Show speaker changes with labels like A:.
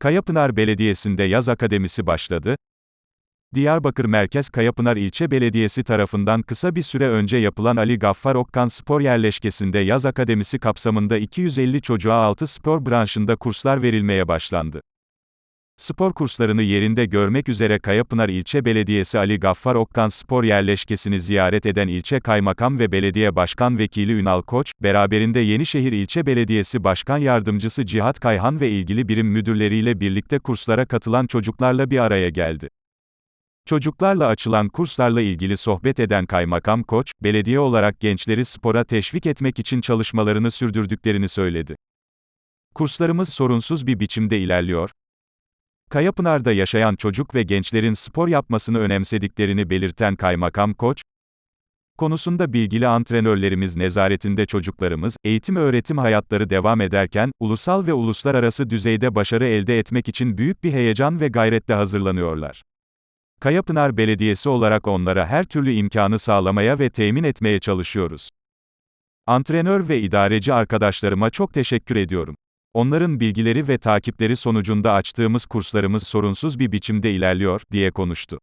A: Kayapınar Belediyesi'nde yaz akademisi başladı. Diyarbakır Merkez Kayapınar İlçe Belediyesi tarafından kısa bir süre önce yapılan Ali Gaffar Okkan Spor Yerleşkesi'nde yaz akademisi kapsamında 250 çocuğa 6 spor branşında kurslar verilmeye başlandı. Spor kurslarını yerinde görmek üzere Kayapınar İlçe Belediyesi Ali Gaffar Okkan Spor Yerleşkesi'ni ziyaret eden ilçe kaymakam ve belediye başkan vekili Ünal Koç, beraberinde Yenişehir İlçe Belediyesi Başkan Yardımcısı Cihat Kayhan ve ilgili birim müdürleriyle birlikte kurslara katılan çocuklarla bir araya geldi. Çocuklarla açılan kurslarla ilgili sohbet eden Kaymakam Koç, belediye olarak gençleri spora teşvik etmek için çalışmalarını sürdürdüklerini söyledi. Kurslarımız sorunsuz bir biçimde ilerliyor. Kayapınar'da yaşayan çocuk ve gençlerin spor yapmasını önemsediklerini belirten Kaymakam Koç, konusunda bilgili antrenörlerimiz nezaretinde çocuklarımız, eğitim öğretim hayatları devam ederken, ulusal ve uluslararası düzeyde başarı elde etmek için büyük bir heyecan ve gayretle hazırlanıyorlar. Kayapınar Belediyesi olarak onlara her türlü imkanı sağlamaya ve temin etmeye çalışıyoruz. Antrenör ve idareci arkadaşlarıma çok teşekkür ediyorum. Onların bilgileri ve takipleri sonucunda açtığımız kurslarımız sorunsuz bir biçimde ilerliyor, diye konuştu.